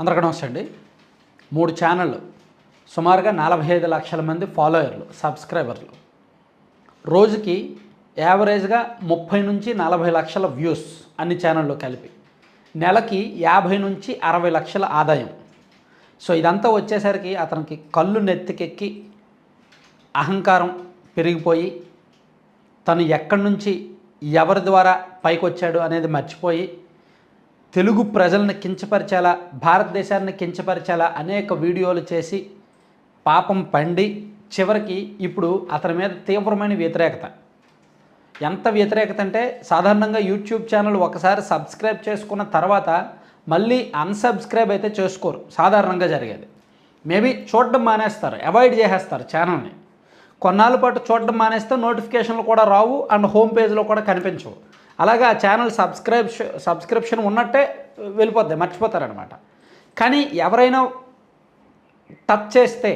అందరికీ నమస్తే అండి. మూడు ఛానళ్ళు సుమారుగా నలభై ఐదు లక్షల మంది ఫాలోయర్లు సబ్స్క్రైబర్లు రోజుకి యావరేజ్గా ముప్పై నుంచి నలభై లక్షల వ్యూస్ అన్ని ఛానళ్ళు కలిపి. నెలకి యాభై నుంచి అరవై లక్షల ఆదాయం. సో ఇదంతా వచ్చేసరికి అతనికి కళ్ళు నెత్తికెక్కి అహంకారం పెరిగిపోయి తను ఎక్కడి నుంచి ఎవరి ద్వారా పైకి వచ్చాడు అనేది మర్చిపోయి తెలుగు ప్రజల్ని కించపరిచేలా భారతదేశాన్ని కించపరిచేలా అనేక వీడియోలు చేసి పాపం పండి చివరికి ఇప్పుడు అతని మీద తీవ్రమైన వ్యతిరేకత. ఎంత వ్యతిరేకత అంటే సాధారణంగా యూట్యూబ్ ఛానల్ ఒకసారి సబ్స్క్రైబ్ చేసుకున్న తర్వాత మళ్ళీ అన్సబ్స్క్రైబ్ అయితే చేసుకోరు. సాధారణంగా జరిగేది. మేబీ చూడడం మానేస్తారు అవాయిడ్ చేసేస్తారు ఛానల్ని. కొన్నాళ్ళ పాటు చూడడం మానేస్తే నోటిఫికేషన్లు కూడా రావు అండ్ హోమ్ పేజ్లో కూడా కనిపించవు. అలాగే ఆ ఛానల్ సబ్స్క్రైబ్ సబ్స్క్రిప్షన్ ఉన్నట్టే వెళ్ళిపోద్ది మర్చిపోతారనమాట. కానీ ఎవరైనా టచ్ చేస్తే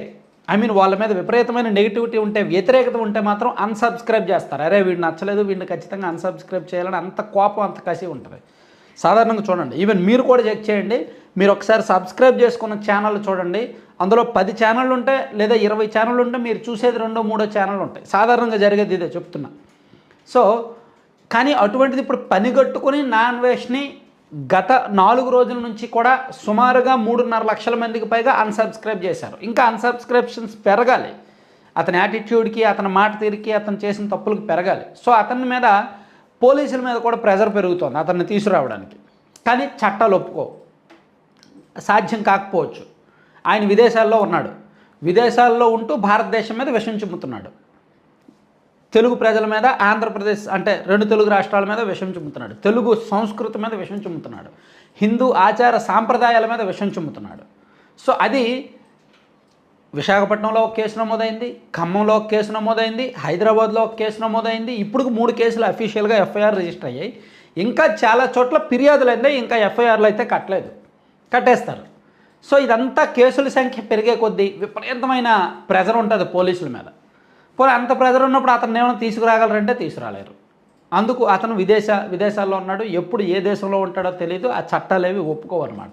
ఐ మీన్ వాళ్ళ మీద విపరీతమైన నెగిటివిటీ ఉంటే వ్యతిరేకత ఉంటే మాత్రం అన్సబ్స్క్రైబ్ చేస్తారు. అరే వీడు నచ్చలేదు వీడిని ఖచ్చితంగా అన్సబ్స్క్రైబ్ చేయాలని అంత కోపం అంత కసి ఉంటుంది. సాధారణంగా చూడండి ఈవెన్ మీరు కూడా చెక్ చేయండి మీరు ఒకసారి సబ్స్క్రైబ్ చేసుకున్న ఛానల్ చూడండి అందులో పది ఛానళ్ళు ఉంటే లేదా ఇరవై ఛానళ్ళు ఉంటే మీరు చూసేది రెండో మూడో ఛానళ్ళు ఉంటాయి. సాధారణంగా జరిగేది ఇదే చెప్తున్నా. సో కానీ అటువంటిది ఇప్పుడు పనిగట్టుకుని నాన్ వెజ్ని గత నాలుగు రోజుల నుంచి కూడా సుమారుగా మూడున్నర లక్షల మందికి పైగా అన్సబ్స్క్రైబ్ చేశారు. ఇంకా అన్సబ్స్క్రిప్షన్స్ పెరగాలి. అతని యాటిట్యూడ్కి అతని మాట తీరికి అతను చేసిన తప్పులకు పెరగాలి. సో అతని మీద పోలీసుల మీద కూడా ప్రెజర్ పెరుగుతోంది అతన్ని తీసుకురావడానికి. కానీ చట్టాలు ఒప్పుకో. సాధ్యం కాకపోవచ్చు. ఆయన విదేశాల్లో ఉన్నాడు. విదేశాల్లో ఉంటూ భారతదేశం మీద విషం చిమ్ముతున్నాడు. తెలుగు ప్రజల మీద ఆంధ్రప్రదేశ్ అంటే రెండు తెలుగు రాష్ట్రాల మీద విషం చుమ్ముతున్నాడు. తెలుగు సంస్కృతి మీద విషం చుమ్ముతున్నాడు. హిందూ ఆచార సాంప్రదాయాల మీద విషం చుమ్ముతున్నాడు. సో అది విశాఖపట్నంలో ఒక కేసు నమోదైంది ఖమ్మంలో ఒక కేసు నమోదైంది హైదరాబాద్లో ఒక కేసు నమోదైంది. ఇప్పుడు మూడు కేసులు అఫీషియల్గా ఎఫ్ఐఆర్ రిజిస్టర్ అయ్యాయి. ఇంకా చాలా చోట్ల ఫిర్యాదులు అయితే ఇంకా ఎఫ్ఐఆర్లు అయితే కట్టలేదు. కట్టేస్తారు. సో ఇదంతా కేసుల సంఖ్య పెరిగే కొద్దీ విపరీతమైన ప్రెజర్ ఉంటుంది పోలీసుల మీద. పోనీ అంత ప్రెజర్ ఉన్నప్పుడు అతను ఏమైనా తీసుకురాగలరంటే తీసుకురాలేరు. అందుకు అతను విదేశ విదేశాల్లో ఉన్నాడు. ఎప్పుడు ఏ దేశంలో ఉంటాడో తెలియదు ఆ చట్టాలు ఏవి ఒప్పుకోవన్నమాట.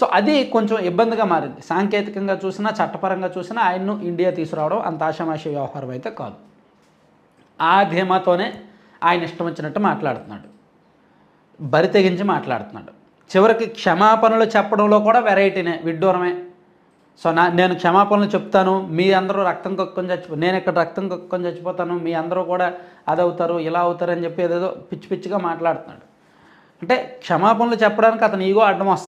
సో అది కొంచెం ఇబ్బందిగా మారింది. సాంకేతికంగా చూసినా చట్టపరంగా చూసినా ఆయన్ను ఇండియా తీసుకురావడం అంత ఆషామాషి వ్యవహారం అయితే కాదు. ఆ ధీమాతోనే ఆయన ఇష్టం వచ్చినట్టు మాట్లాడుతున్నాడు. బరి తెగించి మాట్లాడుతున్నాడు. చివరికి క్షమాపణలు చెప్పడంలో కూడా వెరైటీనే విడ్డూరమే. సో నా నేను క్షమాపణలు చెప్తాను. మీ అందరూ రక్తం కొక్కుని చచ్చిపో నేను ఇక్కడ రక్తం కొక్కుని చచ్చిపోతాను. మీ అందరూ కూడా అది అవుతారు ఇలా అవుతారు అని చెప్పి ఏదేదో పిచ్చి పిచ్చిగా మాట్లాడుతున్నాడు. అంటే క్షమాపణలు చెప్పడానికి అతను ఈగో అడ్డం వస్తుంది